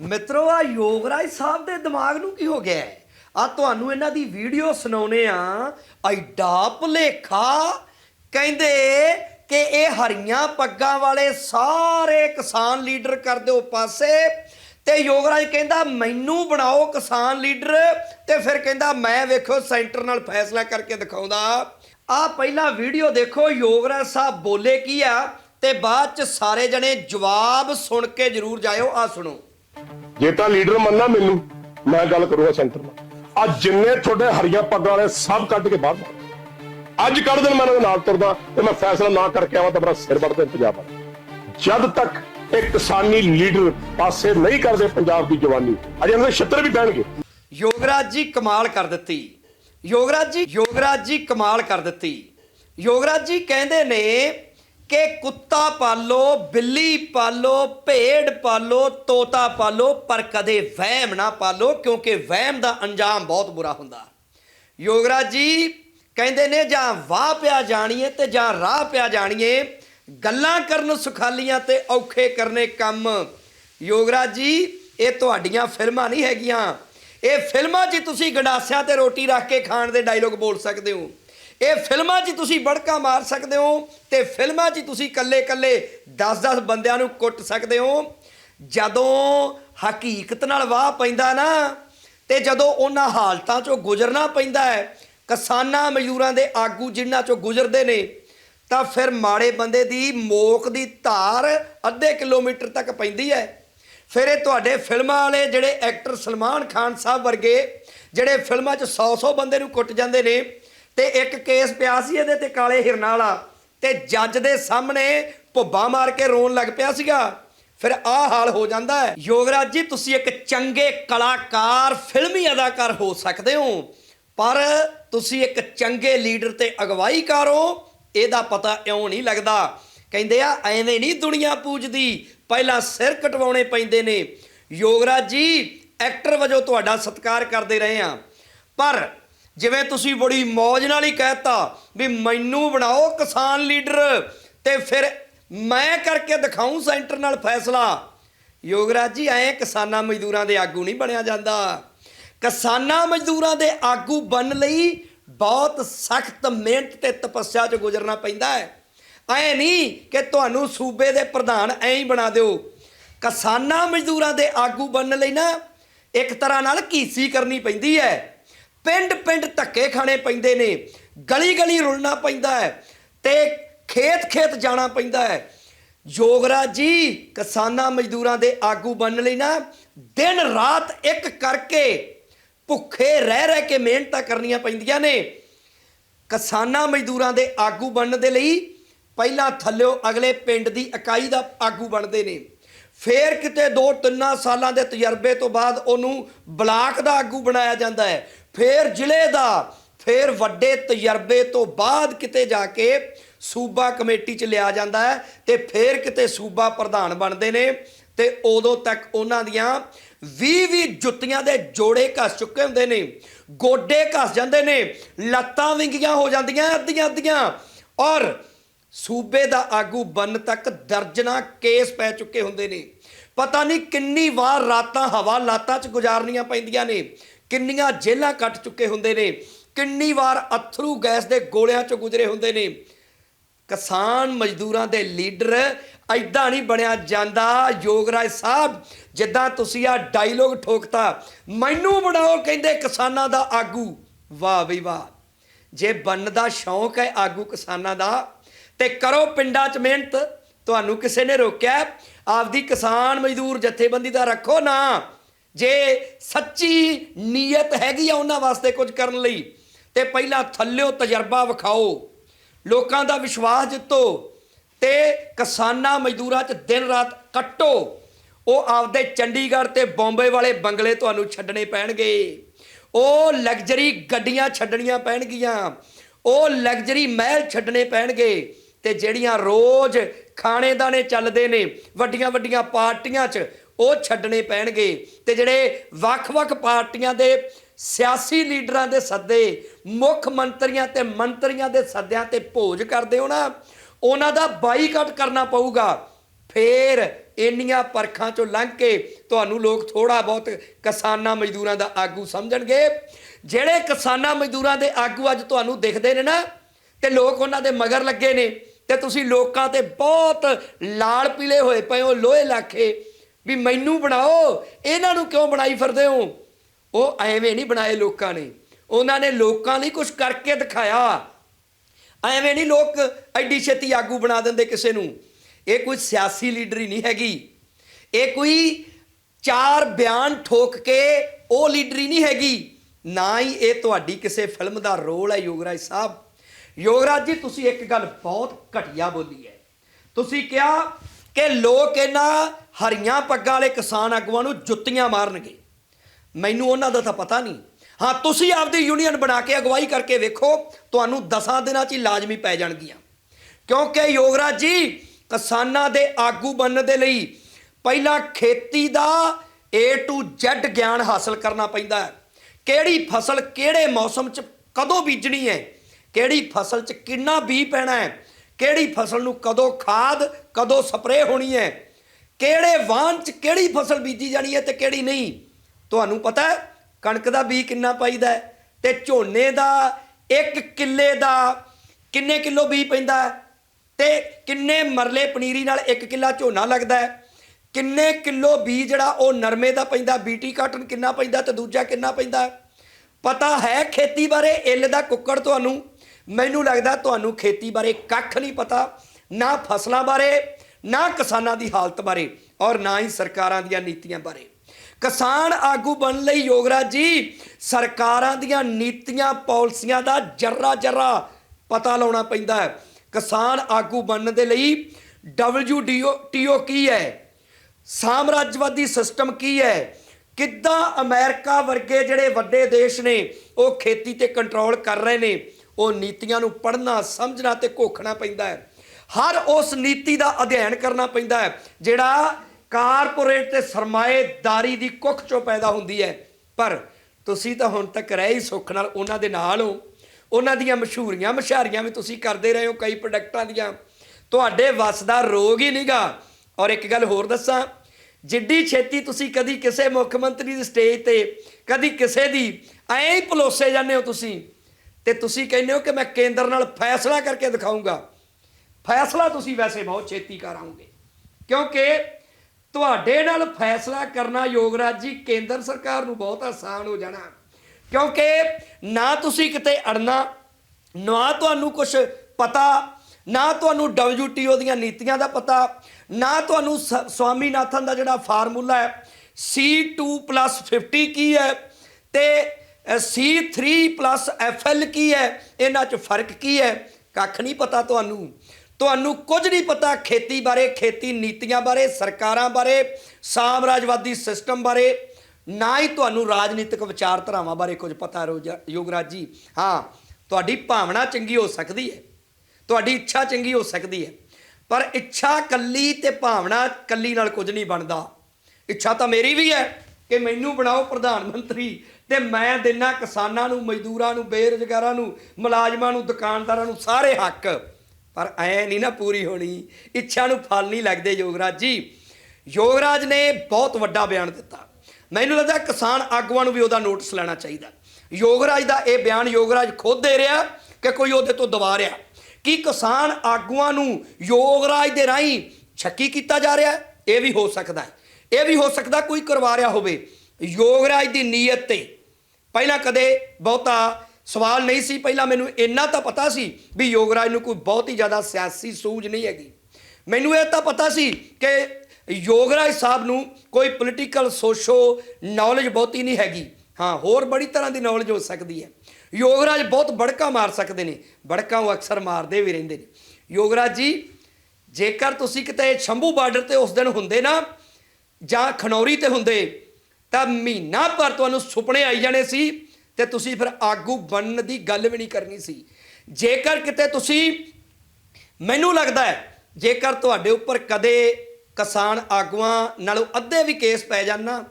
ਮਿੱਤਰੋ, ਆ ਯੋਗਰਾਜ ਸਾਹਿਬ ਦੇ ਦਿਮਾਗ ਨੂੰ ਕੀ ਹੋ ਗਿਆ ਆ ਤੁਹਾਨੂੰ ਇਹਨਾਂ ਦੀ ਵੀਡੀਓ ਸੁਣਾਉਨੇ ਆ। ਐਡਾ ਭੁਲੇਖਾ। ਕਹਿੰਦੇ ਕਿ ਇਹ ਹਰੀਆਂ ਪੱਗਾਂ ਵਾਲੇ ਸਾਰੇ ਕਿਸਾਨ ਲੀਡਰ ਕਰ ਦਿਓ ਪਾਸੇ। ਤੇ ਯੋਗਰਾਜ ਕਹਿੰਦਾ, ਮੈਨੂੰ ਬਣਾਓ ਕਿਸਾਨ ਲੀਡਰ। ਤੇ ਫਿਰ ਕਹਿੰਦਾ, ਮੈਂ ਵੇਖੋ ਸੈਂਟਰ ਨਾਲ ਫੈਸਲਾ ਕਰਕੇ ਦਿਖਾਉਂਦਾ। ਆ ਪਹਿਲਾ ਵੀਡੀਓ ਦੇਖੋ, ਯੋਗਰਾਜ ਸਾਹਿਬ ਬੋਲੇ ਕੀ ਆ? ਤੇ ਬਾਅਦ ਚ ਸਾਰੇ ਜਣੇ ਜਵਾਬ ਸੁਣ ਕੇ ਜਰੂਰ ਜਾਇਓ। ਆ ਸੁਣੋ। ਜੇ ਤਾਂ ਲੀਡਰ ਮੰਨਣਾ ਮੈਨੂੰ, ਮੈਂ ਗੱਲ ਕਰੂੰਗਾ ਸੈਂਟਰ ਨਾਲ। ਅੱਜ ਜਿੰਨੇ ਤੁਹਾਡੇ ਹਰੀਆਂ ਪੱਗਾਂ ਵਾਲੇ ਸਭ ਕੱਢ ਕੇ ਬਾਹਰ ਅੱਜ ਕੱਢ ਦਿਨ ਮੈਂ ਇਹਨਾਂ ਦੇ ਨਾਲ ਤੁਰਦਾ ਤੇ ਮੈਂ ਫੈਸਲਾ ਨਾ ਕਰਕੇ ਆਵਾਂ ਤਾਂ ਮੇਰਾ ਸਿਰ ਵੱਢਦੇ ਪੰਜਾਬ ਵਾਲੇ। ਜਦ ਤੱਕ ਇਹ ਕਿਸਾਨੀ ਲੀਡਰ ਪਾਸੇ ਨਹੀਂ ਕਰਦੇ ਪੰਜਾਬ ਦੀ ਜਵਾਨੀ, ਅਜੇ ਇਹਨਾਂ ਦੇ ਛੱਤਰ ਵੀ ਪੈਣਗੇ। ਯੋਗਰਾਜ ਜੀ ਕਮਾਲ ਕਰ ਦਿੱਤੀ। ਯੋਗਰਾਜ ਜੀ ਯੋਗਰਾਜ ਜੀ ਕਮਾਲ ਕਰ ਦਿੱਤੀ। ਯੋਗਰਾਜ ਜੀ ਕਹਿੰਦੇ ਨੇ ਕਿ ਕੁੱਤਾ ਪਾਲੋ, ਬਿੱਲੀ ਪਾਲੋ, ਭੇਡ ਪਾਲੋ, ਤੋਤਾ ਪਾਲੋ, ਪਰ ਕਦੇ ਵਹਿਮ ਨਾ ਪਾਲੋ, ਕਿਉਂਕਿ ਵਹਿਮ ਦਾ ਅੰਜਾਮ ਬਹੁਤ ਬੁਰਾ ਹੁੰਦਾ। ਯੋਗਰਾਜ ਜੀ ਕਹਿੰਦੇ ਨੇ, ਜਾਂ ਵਾਹ ਪਿਆ ਜਾਣੀਏ ਤੇ ਜਾਂ ਰਾਹ ਪਿਆ ਜਾਣੀਏ, ਗੱਲਾਂ ਕਰਨ ਸੁਖਾਲੀਆਂ ਤੇ ਔਖੇ ਕਰਨੇ ਕੰਮ। ਯੋਗਰਾਜ ਜੀ, ਇਹ ਤੁਹਾਡੀਆਂ ਫਿਲਮਾਂ ਨਹੀਂ ਹੈਗੀਆਂ। ਇਹ ਫਿਲਮਾਂ 'ਚ ਤੁਸੀਂ ਗੰਡਾਸਿਆਂ ਤੇ ਰੋਟੀ ਰੱਖ ਕੇ ਖਾਣ ਦੇ ਡਾਇਲੋਗ ਬੋਲ ਸਕਦੇ ਹੋ। ਇਹ ਫਿਲਮਾਂ 'ਚ ਤੁਸੀਂ ਬੜਕਾ ਮਾਰ ਸਕਦੇ ਹੋ ਤੇ ਫਿਲਮਾਂ 'ਚ ਤੁਸੀਂ ਕੱਲੇ-ਕੱਲੇ 10-10 ਬੰਦਿਆਂ ਨੂੰ ਕੁੱਟ ਸਕਦੇ ਹੋ। ਜਦੋਂ ਹਕੀਕਤ ਨਾਲ ਵਾਹ ਪੈਂਦਾ ਨਾ ਤੇ ਜਦੋਂ ਉਹਨਾਂ ਹਾਲਤਾਂ 'ਚੋਂ ਗੁਜ਼ਰਨਾ ਪੈਂਦਾ ਹੈ, ਕਿਸਾਨਾਂ ਮਜ਼ਦੂਰਾਂ ਦੇ ਆਗੂ ਜਿਨ੍ਹਾਂ 'ਚੋਂ ਗੁਜ਼ਰਦੇ ਨੇ, ਤਾਂ ਫਿਰ ਮਾੜੇ ਬੰਦੇ ਦੀ ਮੋਕ ਦੀ ਧਾਰ ਅੱਧੇ ਕਿਲੋਮੀਟਰ ਤੱਕ ਪੈਂਦੀ ਹੈ। ਫਿਰ ਇਹ ਤੁਹਾਡੇ ਫਿਲਮਾਂ ਵਾਲੇ ਜਿਹੜੇ ਐਕਟਰ ਸਲਮਾਨ ਖਾਨ ਸਾਹਿਬ ਵਰਗੇ, ਜਿਹੜੇ ਫਿਲਮਾਂ 'ਚ 100-100 ਬੰਦੇ ਨੂੰ ਕੁੱਟ ਜਾਂਦੇ ਨੇ ਤੇ ਇੱਕ ਕੇਸ ਪਿਆ ਸੀ ਇਹਦੇ ਤੇ ਕਾਲੇ ਹਿਰਨਾਂ ਵਾਲਾ ਤੇ ਜੱਜ ਦੇ ਸਾਹਮਣੇ ਭੁੱਬਾ ਮਾਰ ਕੇ ਰੋਣ ਲੱਗ ਪਿਆ ਸੀਗਾ। ਫਿਰ ਆਹ ਹਾਲ ਹੋ ਜਾਂਦਾ ਹੈ। ਯੋਗਰਾਜ ਜੀ, ਤੁਸੀਂ ਇੱਕ ਚੰਗੇ ਕਲਾਕਾਰ, ਫਿਲਮੀ ਅਦਾਕਾਰ ਹੋ ਸਕਦੇ ਹੋ, ਪਰ ਤੁਸੀਂ ਇੱਕ ਚੰਗੇ ਲੀਡਰ ਤੇ ਅਗਵਾਈਕਾਰ ਹੋ ਇਹਦਾ ਪਤਾ ਇਉਂ ਨਹੀਂ ਲੱਗਦਾ। ਕਹਿੰਦੇ ਆ, ਐਵੇਂ ਨਹੀਂ ਦੁਨੀਆ ਪੂਜਦੀ, ਪਹਿਲਾਂ ਸਿਰ ਕਟਵਾਉਣੇ ਪੈਂਦੇ ਨੇ। ਯੋਗਰਾਜ ਜੀ, ਐਕਟਰ ਵਜੋਂ ਤੁਹਾਡਾ ਸਤਿਕਾਰ ਕਰਦੇ ਰਹੇ ਆ ਪਰ ਜਿਵੇਂ ਤੁਸੀਂ ਬੜੀ ਮੌਜ ਨਾਲ ਹੀ ਕਹਿਤਾ ਵੀ ਮੈਨੂੰ ਬਣਾਓ ਕਿਸਾਨ ਲੀਡਰ ਤੇ ਫਿਰ ਮੈਂ ਕਰਕੇ ਦਿਖਾਉਂ ਸੈਂਟਰ ਨਾਲ ਫੈਸਲਾ। ਯੋਗਰਾਜ ਜੀ, ਐ ਕਿਸਾਨਾਂ ਮਜ਼ਦੂਰਾਂ ਦੇ ਆਗੂ ਨਹੀਂ ਬਣਿਆ ਜਾਂਦਾ। ਕਿਸਾਨਾਂ ਮਜ਼ਦੂਰਾਂ ਦੇ ਆਗੂ ਬਣਨ ਲਈ ਬਹੁਤ ਸਖਤ ਮਿਹਨਤ ਤੇ ਤਪੱਸਿਆ 'ਚ ਗੁਜ਼ਰਨਾ ਪੈਂਦਾ ਹੈ। ਐ ਨਹੀਂ ਕਿ ਤੁਹਾਨੂੰ ਸੂਬੇ ਦੇ ਪ੍ਰਧਾਨ ਐਂ ਹੀ ਬਣਾ ਦਿਓ। ਕਿਸਾਨਾਂ ਮਜ਼ਦੂਰਾਂ ਦੇ ਆਗੂ ਬਣਨ ਲਈ ਨਾ ਇੱਕ ਤਰ੍ਹਾਂ ਨਾਲ ਕੀਸੀ ਕਰਨੀ ਪੈਂਦੀ ਹੈ। ਪਿੰਡ ਪਿੰਡ ਧੱਕੇ ਖਾਣੇ ਪੈਂਦੇ ਨੇ, ਗਲੀ ਗਲੀ ਰੁਲਣਾ ਪੈਂਦਾ ਹੈ ਤੇ ਖੇਤ ਖੇਤ ਜਾਣਾ ਪੈਂਦਾ ਹੈ। ਯੋਗਰਾਜ ਜੀ, ਕਿਸਾਨਾਂ ਮਜ਼ਦੂਰਾਂ ਦੇ ਆਗੂ ਬਣਨ ਲਈ ਨਾ, ਦਿਨ ਰਾਤ ਇੱਕ ਕਰਕੇ ਭੁੱਖੇ ਰਹਿ ਰਹਿ ਕੇ ਮਿਹਨਤਾਂ ਕਰਨੀਆਂ ਪੈਂਦੀਆਂ ਨੇ। ਕਿਸਾਨਾਂ ਮਜ਼ਦੂਰਾਂ ਦੇ ਆਗੂ ਬਣਨ ਦੇ ਲਈ ਪਹਿਲਾਂ ਥੱਲਿਓ ਅਗਲੇ ਪਿੰਡ ਦੀ ਇਕਾਈ ਦਾ ਆਗੂ ਬਣਦੇ ਨੇ। ਫੇਰ ਕਿਤੇ 2-3 ਸਾਲਾਂ ਦੇ ਤਜਰਬੇ ਤੋਂ ਬਾਅਦ ਉਹਨੂੰ ਬਲਾਕ ਦਾ ਆਗੂ ਬਣਾਇਆ ਜਾਂਦਾ ਹੈ। ਫੇਰ ਜ਼ਿਲ੍ਹੇ ਦਾ, ਫੇਰ ਵੱਡੇ ਤਜਰਬੇ ਤੋਂ ਬਾਅਦ ਕਿਤੇ ਜਾ ਕੇ ਸੂਬਾ ਕਮੇਟੀ 'ਚ ਲਿਆ ਜਾਂਦਾ ਹੈ ਤੇ ਫੇਰ ਕਿਤੇ ਸੂਬਾ ਪ੍ਰਧਾਨ ਬਣਦੇ ਨੇ ਤੇ ਉਦੋਂ ਤੱਕ ਉਹਨਾਂ ਦੀਆਂ 20-20 ਜੁੱਤੀਆਂ ਦੇ ਜੋੜੇ ਘਸ ਚੁੱਕੇ ਹੁੰਦੇ ਨੇ, ਗੋਡੇ ਘਸ ਜਾਂਦੇ ਨੇ, ਲੱਤਾਂ ਵਿੰਗੀਆਂ ਹੋ ਜਾਂਦੀਆਂ ਅੱਧੀਆਂ ਅੱਧੀਆਂ ਔਰ ਸੂਬੇ ਦਾ ਆਗੂ ਬਣ ਤੱਕ ਦਰਜਨਾ ਕੇਸ ਪੈ ਚੁੱਕੇ ਹੁੰਦੇ ਨੇ। ਪਤਾ ਨਹੀਂ ਕਿੰਨੀ ਵਾਰ ਰਾਤਾਂ ਹਵਾ ਲਾਤਾਂ 'ਚ ਗੁਜ਼ਾਰਨੀਆਂ ਪੈਂਦੀਆਂ ਨੇ। ਕਿੰਨੀਆਂ ਜੇਲਾਂ ਕੱਟ ਚੁੱਕੇ ਹੁੰਦੇ ਨੇ, ਕਿੰਨੀ ਵਾਰ ਅਥਰੂ ਗੈਸ ਦੇ ਗੋਲਿਆਂ 'ਚੋਂ ਗੁਜ਼ਰੇ ਹੁੰਦੇ ਨੇ। ਕਿਸਾਨ ਮਜ਼ਦੂਰਾਂ ਦੇ ਲੀਡਰ ਐਦਾਂ ਨਹੀਂ ਬਣਿਆ ਜਾਂਦਾ। ਯੋਗਰਾਜ ਸਾਹਿਬ, ਜਿੱਦਾਂ ਤੁਸੀਂ ਆ ਡਾਇਲੋਗ ਠੋਕਤਾ, ਮੈਨੂੰ ਬਣਾਓ ਕਹਿੰਦੇ ਕਿਸਾਨਾਂ ਦਾ ਆਗੂ। ਵਾਹ ਬਈ ਵਾਹ। ਜੇ ਬਣਨ ਦਾ ਸ਼ੌਂਕ ਹੈ ਆਗੂ ਕਿਸਾਨਾਂ ਦਾ, ਤੇ ਕਰੋ ਪਿੰਡਾਂ 'ਚ ਮਿਹਨਤ। ਤੁਹਾਨੂੰ ਕਿਸੇ ਨੇ ਰੋਕਿਆ, ਆਪਦੀ ਕਿਸਾਨ ਮਜ਼ਦੂਰ ਜਥੇਬੰਦੀ ਦਾ ਰੱਖੋ ਨਾ। ਜੇ ਸੱਚੀ ਨੀਅਤ ਹੈਗੀ ਆ ਉਹਨਾਂ ਵਾਸਤੇ ਕੁਝ ਕਰਨ ਲਈ, ਤੇ ਪਹਿਲਾਂ ਥੱਲਿਓ ਤਜਰਬਾ ਵਿਖਾਓ, ਲੋਕਾਂ ਦਾ ਵਿਸ਼ਵਾਸ ਜਿੱਤੋ, ਤੇ ਕਿਸਾਨਾਂ ਮਜ਼ਦੂਰਾਂ 'ਚ ਦਿਨ ਰਾਤ ਕੱਟੋ, ਉਹ ਆਪਦੇ ਚੰਡੀਗੜ੍ਹ ਤੇ ਬੰਬੇ ਵਾਲੇ ਬੰਗਲੇ ਤੁਹਾਨੂੰ ਛੱਡਣੇ ਪੈਣਗੇ। ਉਹ ਲਗਜ਼ਰੀ ਗੱਡੀਆਂ ਛੱਡਣੀਆਂ ਪੈਣਗੀਆਂ, ਉਹ ਲਗਜ਼ਰੀ ਮਹਿਲ ਛੱਡਣੇ ਪੈਣਗੇ, ਤੇ ਜਿਹੜੀਆਂ ਰੋਜ਼ ਖਾਣੇ ਦਾਣੇ ਚੱਲਦੇ ਨੇ ਵੱਡੀਆਂ ਵੱਡੀਆਂ ਪਾਰਟੀਆਂ 'ਚ ਉਹ ਛੱਡਣੇ ਪੈਣਗੇ। ਤੇ ਜਿਹੜੇ ਵੱਖ-ਵੱਖ ਪਾਰਟੀਆਂ ਦੇ ਸਿਆਸੀ ਲੀਡਰਾਂ ਦੇ ਸੱਦੇ, ਮੁੱਖ ਮੰਤਰੀਆਂ ਤੇ ਮੰਤਰੀਆਂ ਦੇ ਸੱਦਿਆਂ ਤੇ ਭੋਜ ਕਰਦੇ ਹੋ ਨਾ, ਉਹਨਾਂ ਦਾ ਬਾਈਕਾਟ ਕਰਨਾ ਪਊਗਾ। ਫੇਰ ਇੰਨੀਆਂ ਪਰਖਾਂ ਚੋਂ ਲੰਘ ਕੇ ਤੁਹਾਨੂੰ ਲੋਕ ਥੋੜਾ ਬਹੁਤ ਕਿਸਾਨਾਂ ਮਜ਼ਦੂਰਾਂ ਦਾ ਆਗੂ ਸਮਝਣਗੇ। ਜਿਹੜੇ ਕਿਸਾਨਾਂ ਮਜ਼ਦੂਰਾਂ ਦੇ ਆਗੂ ਅੱਜ ਤੁਹਾਨੂੰ ਦਿਖਦੇ ਨੇ ਨਾ, ਤੇ ਲੋਕ ਉਹਨਾਂ ਦੇ ਮਗਰ ਲੱਗੇ ਨੇ, ਤੇ ਤੁਸੀਂ ਲੋਕਾਂ ਤੇ ਬਹੁਤ ਲਾਲ ਪੀਲੇ ਹੋਏ ਪਏ ਹੋ, ਲੋਹੇ ਲਾਖੇ। ਵੀ ਮੈਨੂੰ ਬਣਾਓ, ਇਹਨਾਂ ਨੂੰ ਕਿਉਂ ਬਣਾਈ ਫਿਰਦੇ ਹੋ? ਉਹ ਐਵੇਂ ਨਹੀਂ ਬਣਾਏ ਲੋਕਾਂ ਨੇ। ਉਹਨਾਂ ਨੇ ਲੋਕਾਂ ਲਈ ਕੁਝ ਕਰਕੇ ਦਿਖਾਇਆ। ਐਵੇਂ ਨਹੀਂ ਲੋਕ ਐਡੀ ਛੇਤੀ ਆਗੂ ਬਣਾ ਦਿੰਦੇ ਕਿਸੇ ਨੂੰ। ਇਹ ਕੋਈ ਸਿਆਸੀ ਲੀਡਰ ਹੀ ਨਹੀਂ ਹੈਗੀ। ਇਹ ਕੋਈ ਚਾਰ ਬਿਆਨ ਠੋਕ ਕੇ ਉਹ ਲੀਡਰ ਹੀ ਨਹੀਂ ਹੈਗੀ। ਨਾ ਹੀ ਇਹ ਤੁਹਾਡੀ ਕਿਸੇ ਫਿਲਮ ਦਾ ਰੋਲ ਹੈ, ਯੋਗਰਾਜ ਸਾਹਿਬ। ਯੋਗਰਾਜ ਜੀ, ਤੁਸੀਂ ਇੱਕ ਗੱਲ ਬਹੁਤ ਘਟੀਆ ਬੋਲੀ ਹੈ। ਤੁਸੀਂ ਕਿਹਾ ਕਿ ਲੋਕ ਇਹਨਾਂ ਹਰੀਆਂ ਪੱਗਾਂ ਵਾਲੇ ਕਿਸਾਨ ਆਗੂਆਂ ਨੂੰ ਜੁੱਤੀਆਂ ਮਾਰਨਗੇ। ਮੈਨੂੰ ਉਹਨਾਂ ਦਾ ਤਾਂ ਪਤਾ ਨਹੀਂ। ਹਾਂ, ਤੁਸੀਂ ਆਪਦੀ ਯੂਨੀਅਨ ਬਣਾ ਕੇ ਅਗਵਾਈ ਕਰਕੇ ਵੇਖੋ, ਤੁਹਾਨੂੰ 10 ਦਿਨਾਂ 'ਚ ਹੀ ਲਾਜ਼ਮੀ ਪੈ ਜਾਣਗੀਆਂ। ਕਿਉਂਕਿ ਯੋਗਰਾਜ ਜੀ, ਕਿਸਾਨਾਂ ਦੇ ਆਗੂ ਬਣਨ ਦੇ ਲਈ ਪਹਿਲਾਂ ਖੇਤੀ ਦਾ A to Z ਗਿਆਨ ਹਾਸਲ ਕਰਨਾ ਪੈਂਦਾ ਹੈ। ਕਿਹੜੀ ਫਸਲ ਕਿਹੜੇ ਮੌਸਮ 'ਚ ਕਦੋਂ ਬੀਜਣੀ ਹੈ? ਕਿਹੜੀ ਫਸਲ 'ਚ ਕਿੰਨਾ ਬੀ ਪੈਣਾ ਹੈ? ਕਿਹੜੀ ਫਸਲ ਨੂੰ ਕਦੋਂ ਖਾਦ, ਕਦੋਂ ਸਪਰੇਅ ਹੋਣੀ ਹੈ? ਕਿਹੜੇ ਵਾਹਨ 'ਚ ਕਿਹੜੀ ਫਸਲ ਬੀਜੀ ਜਾਣੀ ਹੈ ਤੇ ਕਿਹੜੀ ਨਹੀਂ? ਤੁਹਾਨੂੰ ਪਤਾ ਹੈ, ਕਣਕ ਦਾ ਬੀ ਕਿੰਨਾ ਪਾਈਦਾ ਹੈ ਤੇ ਝੋਨੇ ਦਾ ਇੱਕ ਕਿੱਲੇ ਦਾ ਕਿੰਨੇ ਕਿਲੋ ਬੀ ਪੈਂਦਾ ਹੈ? ਤੇ ਕਿੰਨੇ ਮਰਲੇ ਪਨੀਰੀ ਨਾਲ ਇੱਕ ਕਿੱਲਾ ਝੋਨਾ ਲੱਗਦਾ ਹੈ? ਕਿੰਨੇ ਕਿਲੋ ਬੀ ਜਿਹੜਾ ਉਹ ਨਰਮੇ ਦਾ ਪੈਂਦਾ ਬੀਟੀ ਕਾਟਨ ਕਿੰਨਾ ਪੈਂਦਾ ਤੇ ਦੂਜਾ ਕਿੰਨਾ ਪੈਂਦਾ ਪਤਾ ਹੈ ਖੇਤੀ ਬਾਰੇ? ਇੱਲ ਦਾ ਕੁੱਕੜ ਤੁਹਾਨੂੰ ਮੈਨੂੰ ਲੱਗਦਾ ਤੁਹਾਨੂੰ ਖੇਤੀ ਬਾਰੇ ਕੱਖ ਨਹੀਂ ਪਤਾ, ਨਾ ਫਸਲਾਂ ਬਾਰੇ, ਨਾ ਕਿਸਾਨਾਂ ਦੀ ਹਾਲਤ ਬਾਰੇ ਔਰ ਨਾ ਹੀ ਸਰਕਾਰਾਂ ਦੀਆਂ ਨੀਤੀਆਂ ਬਾਰੇ। ਕਿਸਾਨ ਆਗੂ ਬਣਨ ਲਈ ਯੋਗਰਾਜ ਜੀ, ਸਰਕਾਰਾਂ ਦੀਆਂ ਨੀਤੀਆਂ, ਪਾਲਿਸੀਆਂ ਦਾ ਜਰਰਾ ਜਰਰਾ ਪਤਾ ਲਾਉਣਾ ਪੈਂਦਾ ਹੈ। ਕਿਸਾਨ ਆਗੂ ਬਣਨ ਦੇ ਲਈ WTO ਕੀ ਹੈ? ਸਾਮਰਾਜਵਾਦੀ ਸਿਸਟਮ ਕੀ ਹੈ? ਕਿੱਦਾਂ ਅਮਰੀਕਾ ਵਰਗੇ ਜਿਹੜੇ ਵੱਡੇ ਦੇਸ਼ ਨੇ, ਉਹ ਖੇਤੀ ਤੇ ਕੰਟਰੋਲ ਕਰ ਰਹੇ ਨੇ? ਉਹ ਨੀਤੀਆਂ ਨੂੰ ਪੜ੍ਹਨਾ, ਸਮਝਣਾ ਤੇ ਘੋਖਣਾ ਪੈਂਦਾ ਹੈ। ਹਰ ਉਸ ਨੀਤੀ ਦਾ ਅਧਿਐਨ ਕਰਨਾ ਪੈਂਦਾ ਹੈ, ਜਿਹੜਾ ਕਾਰਪੋਰੇਟ ਤੇ ਸਰਮਾਏਦਾਰੀ ਦੀ ਕੁੱਖ ਚੋਂ ਪੈਦਾ ਹੁੰਦੀ ਹੈ। ਪਰ ਤੁਸੀਂ ਤਾਂ ਹੁਣ ਤੱਕ ਰਹਿ ਹੀ ਸੁੱਖ ਨਾਲ ਉਹਨਾਂ ਦੇ ਨਾਲ ਹੋ। ਉਹਨਾਂ ਦੀਆਂ ਮਸ਼ਹੂਰੀਆਂ, ਮਸ਼ਾਰੀਆਂ ਵੀ ਤੁਸੀਂ ਕਰਦੇ ਰਹੇ ਹੋ, ਕਈ ਪ੍ਰੋਡਕਟਾਂ ਦੀਆਂ। ਤੁਹਾਡੇ ਵੱਸ ਦਾ ਰੋਗ ਹੀ ਨਹੀਂਗਾ ਔਰ ਇੱਕ ਗੱਲ ਹੋਰ ਦੱਸਾਂ, ਜਿੱਡੀ ਛੇਤੀ ਤੁਸੀਂ ਕਦੀ ਕਿਸੇ ਮੁੱਖ ਮੰਤਰੀ ਦੀ ਸਟੇਜ ਤੇ, ਕਦੀ ਕਿਸੇ ਦੀ ਐਂ ਹੀ ਪਲੋਸੇ ਜਾਂਦੇ ਹੋ ਤੁਸੀਂ। ਤੇ ਤੁਸੀਂ ਕਹਿੰਦੇ ਹੋ ਕਿ ਮੈਂ ਕੇਂਦਰ ਨਾਲ ਫੈਸਲਾ ਕਰਕੇ ਦਿਖਾਊਂਗਾ ਫੈਸਲਾ ਤੁਸੀਂ ਵੈਸੇ ਬਹੁਤ ਛੇਤੀ ਕਰਾਉਂਗੇ ਕਿਉਂਕਿ ਤੁਹਾਡੇ ਨਾਲ ਫੈਸਲਾ ਕਰਨਾ ਯੋਗਰਾਜ ਜੀ ਕੇਂਦਰ ਸਰਕਾਰ ਨੂੰ ਬਹੁਤ ਆਸਾਨ ਹੋ ਜਾਣਾ। ਕਿਉਂਕਿ ਨਾ ਤੁਸੀਂ ਕਿਤੇ ਅੜਨਾ, ਨਾ ਤੁਹਾਨੂੰ ਕੁਝ ਪਤਾ, ਨਾ ਤੁਹਾਨੂੰ WTO ਦੀਆਂ ਨੀਤੀਆਂ ਦਾ ਪਤਾ, ਨਾ ਤੁਹਾਨੂੰ ਸ- ਸਵਾਮੀਨਾਥਨ ਦਾ ਜਿਹੜਾ ਫਾਰਮੂਲਾ ਹੈ C2+50 ਕੀ ਹੈ, ਤੇ ਅ, C3+FL ਕੀ ਹੈ? ਇਹਨਾਂ 'ਚ ਫ਼ਰਕ ਕੀ ਹੈ? ਕੱਖ ਨਹੀਂ ਪਤਾ ਤੁਹਾਨੂੰ। ਤੁਹਾਨੂੰ ਕੁਝ ਨਹੀਂ ਪਤਾ ਖੇਤੀ ਬਾਰੇ ਖੇਤੀ ਨੀਤੀਆਂ ਬਾਰੇ ਸਰਕਾਰਾਂ ਬਾਰੇ ਸਾਮਰਾਜਵਾਦੀ ਸਿਸਟਮ ਬਾਰੇ। ਨਾ ਹੀ ਤੁਹਾਨੂੰ ਰਾਜਨੀਤਿਕ ਵਿਚਾਰਧਾਰਾਵਾਂ ਬਾਰੇ ਕੁਝ ਪਤਾ ਰੋਜਾ- ਯੋਗਰਾਜ ਜੀ। ਹਾਂ ਤੁਹਾਡੀ ਭਾਵਨਾ ਚੰਗੀ ਹੋ ਸਕਦੀ ਹੈ। ਤੁਹਾਡੀ ਇੱਛਾ ਚੰਗੀ ਹੋ ਸਕਦੀ ਹੈ। ਪਰ ਇੱਛਾ ਕੱਲੀ ਤੇ ਭਾਵਨਾ ਕੱਲੀ ਨਾਲ ਕੁਝ ਨਹੀਂ ਬਣਦਾ। ਇੱਛਾ ਤਾਂ ਮੇਰੀ ਵੀ ਹੈ ਕਿ ਮੈਨੂੰ ਬਣਾਓ ਪ੍ਰਧਾਨ ਮੰਤਰੀ। ਤੇ ਮੈਂ ਦਿਨਾਂ ਕਿਸਾਨਾਂ ਨੂੰ, ਮਜ਼ਦੂਰਾਂ ਨੂੰ, ਬੇਰੁਜ਼ਗਾਰਾਂ ਨੂੰ, ਮੁਲਾਜ਼ਮਾਂ ਨੂੰ, ਦੁਕਾਨਦਾਰਾਂ ਨੂੰ ਸਾਰੇ ਹੱਕ। ਪਰ ਐ ਨਹੀਂ ਨਾ ਪੂਰੀ ਹੋਣੀ। ਇੱਛਾ ਨੂੰ ਫਲ ਨਹੀਂ ਲੱਗਦੇ ਯੋਗਰਾਜ ਜੀ। ਯੋਗਰਾਜ ਨੇ ਬਹੁਤ ਵੱਡਾ ਬਿਆਨ ਦਿੱਤਾ। ਮੈਨੂੰ ਲੱਗਦਾ ਕਿਸਾਨ ਆਗੂਆਂ ਨੂੰ ਵੀ ਉਹਦਾ ਨੋਟਿਸ ਲੈਣਾ ਚਾਹੀਦਾ। ਯੋਗਰਾਜ ਦਾ ਇਹ ਬਿਆਨ ਯੋਗਰਾਜ ਖੁਦ ਦੇ ਰਿਹਾ ਕਿ ਕੋਈ ਉਹਦੇ ਤੋਂ ਦਵਾ ਰਿਹਾ। ਕੀ ਕਿਸਾਨ ਆਗੂਆਂ ਨੂੰ ਯੋਗਰਾਜ ਦੇ ਰਾਹੀਂ ਛੱਕੀ ਕੀਤਾ ਜਾ ਰਿਹਾ? ਇਹ ਵੀ ਹੋ ਸਕਦਾ ਹੈ। ਇਹ ਵੀ ਹੋ ਸਕਦਾ ਕੋਈ ਕਰਵਾ ਰਿਹਾ ਹੋਵੇ। ਯੋਗਰਾਜ ਦੀ ਨੀਅਤ ਤੇ ਪਹਿਲਾਂ ਕਦੇ ਬਹੁਤਾ ਸਵਾਲ ਨਹੀਂ ਸੀ, ਪਹਿਲਾਂ ਮੈਨੂੰ ਇੰਨਾ ਤਾਂ ਪਤਾ ਸੀ ਵੀ ਯੋਗਰਾਜ ਨੂੰ ਕੋਈ ਬਹੁਤ ਹੀ ਜ਼ਿਆਦਾ ਸਿਆਸੀ ਸੂਝ ਨਹੀਂ ਹੈਗੀ। ਮੈਨੂੰ ਇਹ ਤਾਂ ਪਤਾ ਸੀ ਕਿ ਯੋਗਰਾਜ ਸਾਹਿਬ ਨੂੰ ਕੋਈ ਪੋਲੀਟੀਕਲ ਸੋਸ਼ੋ ਨੌਲੇਜ ਬਹੁਤੀ ਨਹੀਂ ਹੈਗੀ। ਹਾਂ, ਹੋਰ ਬੜੀ ਤਰ੍ਹਾਂ ਦੀ ਨੌਲੇਜ ਹੋ ਸਕਦੀ ਹੈ। ਯੋਗਰਾਜ ਬਹੁਤ ਬੜਕਾ ਮਾਰ ਸਕਦੇ ਨੇ। ਬੜਕਾ ਉਹ ਅਕਸਰ ਮਾਰਦੇ ਵੀ ਰਹਿੰਦੇ ਨੇ। ਯੋਗਰਾਜ ਜੀ, ਜੇਕਰ ਤੁਸੀਂ ਕਿਤੇ ਸ਼ੰਭੂ ਬਾਰਡਰ ਤੇ ਉਸ ਦਿਨ ਹੁੰਦੇ ਨਾ ਜਾਂ ਖਨੌਰੀ ਤੇ ਹੁੰਦੇ ਤਾਂ ਮਹੀਨਾ ਭਰ ਤੁਹਾਨੂੰ ਸੁਪਨੇ ਆਈ ਜਾਣੇ ਸੀ ਤੇ ਤੁਸੀਂ ਫਿਰ ਆਗੂ ਬਣਨ ਦੀ ਗੱਲ ਵੀ ਨਹੀਂ ਕਰਨੀ ਸੀ। ਜੇਕਰ ਕਿਤੇ ਤੁਸੀਂ, ਮੈਨੂੰ ਲੱਗਦਾ ਹੈ, ਜੇਕਰ ਤੁਹਾਡੇ ਉੱਪਰ ਕਦੇ ਕਿਸਾਨ ਆਗੂਆਂ ਨਾਲੋਂ ਅੱਧੇ ਵੀ ਕੇਸ ਪੈ ਜਾਣ ਨਾ,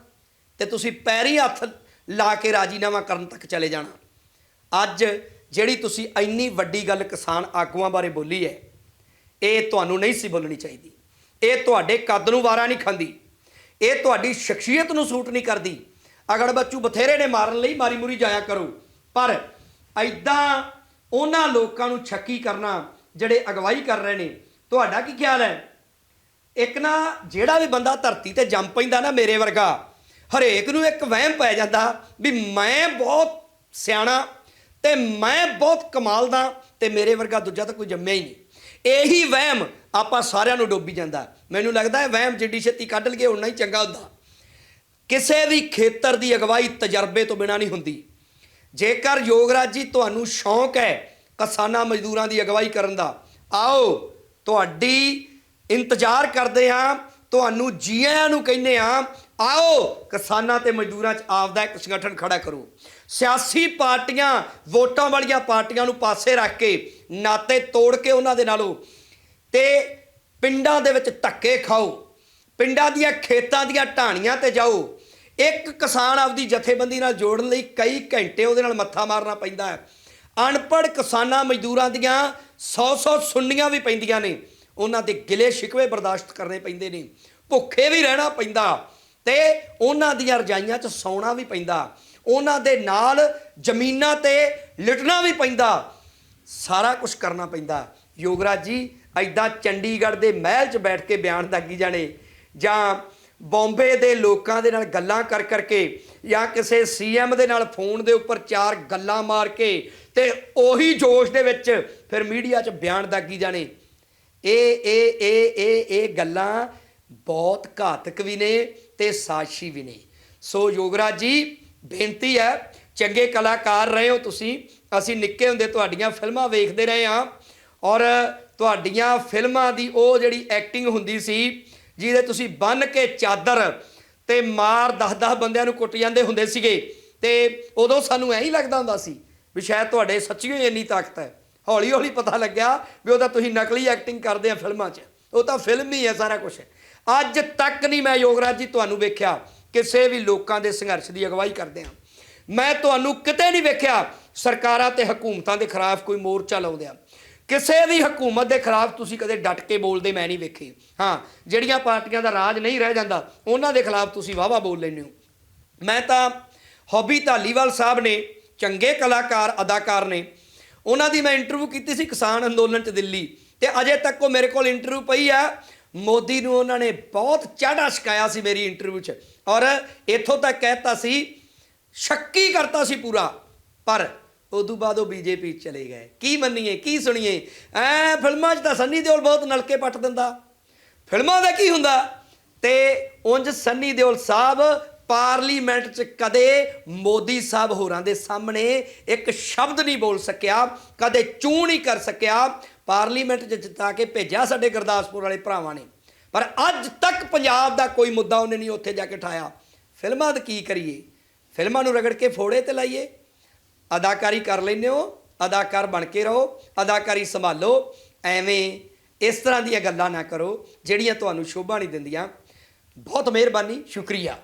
ਤੇ ਤੁਸੀਂ ਪੈਰੀ ਹੱਥ ਲਾ ਕੇ ਰਾਜੀਨਾਮਾ ਕਰਨ ਤੱਕ ਚਲੇ ਜਾਣਾ। ਅੱਜ ਜਿਹੜੀ ਤੁਸੀਂ ਇੰਨੀ ਵੱਡੀ ਗੱਲ ਕਿਸਾਨ ਆਗੂਆਂ ਬਾਰੇ ਬੋਲੀ ਹੈ, ਇਹ ਤੁਹਾਨੂੰ ਨਹੀਂ ਸੀ ਬੋਲਣੀ ਚਾਹੀਦੀ। ਇਹ ਤੁਹਾਡੇ ਕੱਦ ਨੂੰ ਵਾਰਾ ਨਹੀਂ ਖਾਂਦੀ। ਇਹ ਤੁਹਾਡੀ ਸ਼ਖਸੀਅਤ ਨੂੰ ਸੂਟ ਨਹੀਂ ਕਰਦੀ। ਅਗੜ ਬੱਚੂ ਬਥੇਰੇ ਨੇ ਮਾਰਨ ਲਈ, ਮਾਰੀ ਮੁਰੀ ਜਾਇਆ ਕਰੋ। ਪਰ ਐਦਾਂ ਉਹਨਾਂ ਲੋਕਾਂ ਨੂੰ ਛੱਕੀ ਕਰਨਾ, ਜਿਹੜੇ ਅਗਵਾਈ ਕਰ ਰਹੇ ਨੇ, ਤੁਹਾਡਾ ਕੀ ਖਿਆਲ ਹੈ? ਇੱਕ ਨਾ, ਜਿਹੜਾ ਵੀ ਬੰਦਾ ਧਰਤੀ ਤੇ ਜੰਮ ਪੈਂਦਾ ਨਾ ਮੇਰੇ ਵਰਗਾ, ਹਰੇਕ ਨੂੰ ਇੱਕ ਵਹਿਮ ਪੈ ਜਾਂਦਾ ਵੀ ਮੈਂ ਬਹੁਤ ਸਿਆਣਾ ਤੇ ਮੈਂ ਬਹੁਤ ਕਮਾਲ ਦਾ ਤੇ ਮੇਰੇ ਵਰਗਾ ਦੂਜਾ ਤਾਂ ਕੋਈ ਜੰਮਿਆ ਹੀ ਨਹੀਂ। ਇਹੀ ਵਹਿਮ ਆਪਾਂ ਸਾਰਿਆਂ ਨੂੰ ਡੋਬੀ ਜਾਂਦਾ। ਮੈਨੂੰ ਲੱਗਦਾ ਹੈ ਵਹਿਮ ਜਿੱਡੀ ਛੇਤੀ ਕੱਢ ਲਈਏ, ਉਨਾ ਹੀ ਚੰਗਾ ਹੁੰਦਾ। ਕਿਸੇ ਵੀ ਖੇਤਰ ਦੀ ਅਗਵਾਈ ਤਜਰਬੇ ਤੋਂ ਬਿਨਾ ਨਹੀਂ ਹੁੰਦੀ। ਜੇਕਰ ਯੋਗਰਾਜ ਜੀ, ਤੁਹਾਨੂੰ ਸ਼ੌਂਕ ਹੈ ਕਿਸਾਨਾਂ ਮਜ਼ਦੂਰਾਂ ਦੀ ਅਗਵਾਈ ਕਰਨ ਦਾ, ਆਓ ਤੁਹਾਡੀ ਇੰਤਜ਼ਾਰ ਕਰਦੇ ਹਾਂ, ਤੁਹਾਨੂੰ ਜੀਆਂ ਨੂੰ ਕਹਿੰਦੇ ਹਾਂ, ਆਓ ਕਿਸਾਨਾਂ ਤੇ ਮਜ਼ਦੂਰਾਂ 'ਚ ਆਪਦਾ ਇੱਕ ਸੰਗਠਨ ਖੜਾ ਕਰੋ। ਸਿਆਸੀ ਪਾਰਟੀਆਂ ਵੋਟਾਂ ਵਾਲੀਆਂ ਪਾਰਟੀਆਂ ਨੂੰ ਪਾਸੇ ਰੱਖ ਕੇ ਨਾਤੇ ਤੋੜ ਕੇ ਉਹਨਾਂ ਦੇ ਨਾਲੋਂ। ਤੇ ਪਿੰਡਾਂ ਦੇ ਵਿੱਚ ਧੱਕੇ ਖਾਓ, ਪਿੰਡਾਂ ਦੀਆਂ ਖੇਤਾਂ ਦੀਆਂ ਢਾਣੀਆਂ ਤੇ ਜਾਓ। ਇੱਕ ਕਿਸਾਨ ਆਪਦੀ ਜਥੇਬੰਦੀ ਨਾਲ ਜੋੜਨ ਲਈ ਕਈ ਘੰਟੇ ਉਹਦੇ ਨਾਲ ਮੱਥਾ ਮਾਰਨਾ ਪੈਂਦਾ ਹੈ। ਅਨਪੜ੍ਹ ਕਿਸਾਨਾਂ ਮਜ਼ਦੂਰਾਂ ਦੀਆਂ 100-100 ਸੁੰਨੀਆਂ ਵੀ ਪੈਂਦੀਆਂ ਨੇ। ਉਹਨਾਂ ਦੇ ਗਿਲੇ ਸ਼ਿਕਵੇ ਬਰਦਾਸ਼ਤ ਕਰਨੇ ਪੈਂਦੇ ਨੇ। ਭੁੱਖੇ ਵੀ ਰਹਿਣਾ ਪੈਂਦਾ ਤੇ ਉਹਨਾਂ ਦੀਆਂ ਰਜਾਈਆਂ 'ਚ ਸੌਣਾ ਵੀ ਪੈਂਦਾ। ਉਹਨਾਂ ਦੇ ਨਾਲ ਜ਼ਮੀਨਾਂ ਤੇ ਲਿਟਣਾ ਵੀ ਪੈਂਦਾ। ਸਾਰਾ ਕੁਝ ਕਰਨਾ ਪੈਂਦਾ। ਯੋਗਰਾਜ ਜੀ ਐਦਾਂ ਚੰਡੀਗੜ੍ਹ ਦੇ ਮਹਿਲ 'ਚ ਬੈਠ ਕੇ ਬਿਆਨ ਦਾਗੀ ਜਾਣੇ? ਜਾਂ ਬੰਬੇ ਦੇ ਲੋਕਾਂ ਦੇ ਨਾਲ ਗੱਲਾਂ ਕਰ ਕਰਕੇ ਜਾਂ ਕਿਸੇ ਸੀਐਮ ਦੇ ਨਾਲ ਫੋਨ ਦੇ ਉੱਪਰ ਚਾਰ ਗੱਲਾਂ ਮਾਰ ਕੇ ਤੇ ਉਹੀ ਜੋਸ਼ ਦੇ ਵਿੱਚ ਫਿਰ ਮੀਡੀਆ 'ਚ ਬਿਆਨ ਦਾਗੀ ਜਾਣੇ? ਇਹ ਇਹ ਇਹ ਇਹ ਇਹ ਗੱਲਾਂ ਬਹੁਤ ਘਾਤਕ ਵੀ ਨੇ ਤੇ ਸਾਸ਼ੀ ਵੀ ਨੇ। ਸੋ ਯੋਗਰਾਜ ਜੀ, ਬੇਨਤੀ ਹੈ, ਚੰਗੇ ਕਲਾਕਾਰ ਰਹੇ ਹੋ ਤੁਸੀਂ, ਅਸੀਂ ਨਿੱਕੇ ਹੁੰਦੇ ਤੁਹਾਡੀਆਂ ਫਿਲਮਾਂ ਵੇਖਦੇ ਰਹੇ ਹਾਂ ਔਰ ਤੁਹਾਡੀਆਂ ਫਿਲਮਾਂ ਦੀ ਉਹ ਜਿਹੜੀ ਐਕਟਿੰਗ ਹੁੰਦੀ ਸੀ, ਜਿਹਦੇ ਤੁਸੀਂ ਬੰਨ ਕੇ ਚਾਦਰ ਤੇ ਮਾਰ 10-10 ਬੰਦਿਆਂ ਨੂੰ ਕੁੱਟ ਜਾਂਦੇ ਹੁੰਦੇ ਸੀਗੇ, ਤੇ ਉਦੋਂ ਸਾਨੂੰ ਐਂ ਹੀ ਲੱਗਦਾ ਹੁੰਦਾ ਸੀ ਵੀ ਸ਼ਾਇਦ ਤੁਹਾਡੇ ਸੱਚੀਓ ਹੀ ਇੰਨੀ ਤਾਕਤ ਹੈ। ਹੌਲੀ ਹੌਲੀ ਪਤਾ ਲੱਗਿਆ ਵੀ ਉਹ ਤਾਂ ਤੁਸੀਂ ਨਕਲੀ ਐਕਟਿੰਗ ਕਰਦੇ ਆ ਫਿਲਮਾਂ 'ਚ। ਉਹ ਤਾਂ ਫਿਲਮ ਹੀ ਹੈ, ਸਾਰਾ ਕੁਝ ਅੱਜ ਤੱਕ ਨਹੀਂ ਮੈਂ ਯੋਗਰਾਜ ਜੀ ਤੁਹਾਨੂੰ ਵੇਖਿਆ, ਕਿਸੇ ਵੀ ਲੋਕਾਂ ਦੇ ਸੰਘਰਸ਼ ਦੀ ਅਗਵਾਈ ਕਰਦੇ ਆ ਮੈਂ ਤੁਹਾਨੂੰ ਕਿਤੇ ਨਹੀਂ ਵੇਖਿਆ ਸਰਕਾਰਾਂ ਤੇ ਹਕੂਮਤਾਂ ਦੇ ਖਿਲਾਫ ਕੋਈ ਮੋਰਚਾ ਲਾਉਂਦਿਆਂ। ਕਿਸੇ ਵੀ ਹਕੂਮਤ ਦੇ ਖਿਲਾਫ ਤੁਸੀਂ ਕਦੇ ਡਟ ਕੇ ਬੋਲਦੇ, ਮੈਂ ਨਹੀਂ ਵੇਖੇ। ਹਾਂ, ਜਿਹੜੀਆਂ ਪਾਰਟੀਆਂ ਦਾ ਰਾਜ ਨਹੀਂ ਰਹਿ ਜਾਂਦਾ, ਉਹਨਾਂ ਦੇ ਖਿਲਾਫ ਤੁਸੀਂ ਵਾਵਾ ਬੋਲ ਲੈਂਦੇ ਹੋ। ਮੈਂ ਤਾਂ ਹੌਬੀ ਧਾਲੀਵਾਲ ਸਾਹਿਬ ਨੇ, ਚੰਗੇ ਕਲਾਕਾਰ, ਅਦਾਕਾਰ ਨੇ, ਉਹਨਾਂ ਦੀ ਮੈਂ ਇੰਟਰਵਿਊ ਕੀਤੀ ਸੀ ਕਿਸਾਨ ਅੰਦੋਲਨ ਚ ਦਿੱਲੀ, ਤੇ ਅਜੇ ਤੱਕ ਉਹ ਮੇਰੇ ਕੋਲ ਇੰਟਰਵਿਊ ਪਈ ਆ। ਮੋਦੀ ਨੂੰ ਉਹਨਾਂ ਨੇ ਬਹੁਤ ਚਾੜਾ ਛਕਾਇਆ ਸੀ ਮੇਰੀ ਇੰਟਰਵਿਊ 'ਚ। ਔਰ ਇੱਥੋਂ ਤੱਕ ਕਹਿਤਾ ਸੀ, ਸ਼ੱਕੀ ਕਰਤਾ ਸੀ ਪੂਰਾ, ਪਰ ਉਦੋਂ ਬਾਅਦ ਉਹ ਬੀਜੇਪੀ ਚਲੇ ਗਏ। ਕੀ ਮੰਨੀਏ, ਕੀ ਸੁਣੀਏ? ਐ ਫਿਲਮਾਂ 'ਚ ਤਾਂ ਸੰਨੀ ਦਿਓਲ ਬਹੁਤ ਨਲਕੇ ਪੱਟ ਦਿੰਦਾ। ਫਿਲਮਾਂ ਦਾ ਕੀ ਹੁੰਦਾ? ਤੇ ਉਂਝ ਸੰਨੀ ਦਿਓਲ ਸਾਹਿਬ ਪਾਰਲੀਮੈਂਟ 'ਚ ਕਦੇ ਮੋਦੀ ਸਾਹਿਬ ਹੋਰਾਂ ਦੇ ਸਾਹਮਣੇ ਇੱਕ ਸ਼ਬਦ ਨਹੀਂ ਬੋਲ ਸਕਿਆ, ਕਦੇ ਚੂੰ ਨਹੀਂ ਕਰ ਸਕਿਆ। ਪਾਰਲੀਮੈਂਟ 'ਚ ਜਿੱਤਾ ਕੇ ਭੇਜਿਆ ਸਾਡੇ ਗੁਰਦਾਸਪੁਰ ਵਾਲੇ ਭਰਾਵਾਂ ਨੇ। ਪਰ ਅੱਜ ਤੱਕ ਪੰਜਾਬ ਦਾ ਕੋਈ ਮੁੱਦਾ ਉਹਨੇ ਨਹੀਂ ਉੱਥੇ ਜਾ ਕੇ ਠਾਇਆ। ਫਿਲਮਾਂ ਦਾ ਕੀ ਕਰੀਏ? ਫਿਲਮਾਂ ਨੂੰ ਰਗੜ ਕੇ ਫੋੜੇ ਤੇ ਲਾਈਏ। ਅਦਾਕਾਰੀ ਕਰ ਲੈਂਦੇ ਹੋ, ਅਦਾਕਾਰ ਬਣ ਕੇ ਰਹੋ, ਅਦਾਕਾਰੀ ਸੰਭਾਲੋ, ਐਵੇਂ ਇਸ ਤਰ੍ਹਾਂ ਦੀਆਂ ਗੱਲਾਂ ਨਾ ਕਰੋ ਜਿਹੜੀਆਂ ਤੁਹਾਨੂੰ ਸ਼ੋਭਾ ਨਹੀਂ ਦਿੰਦੀਆਂ। ਬਹੁਤ ਮਿਹਰਬਾਨੀ, ਸ਼ੁਕਰੀਆ।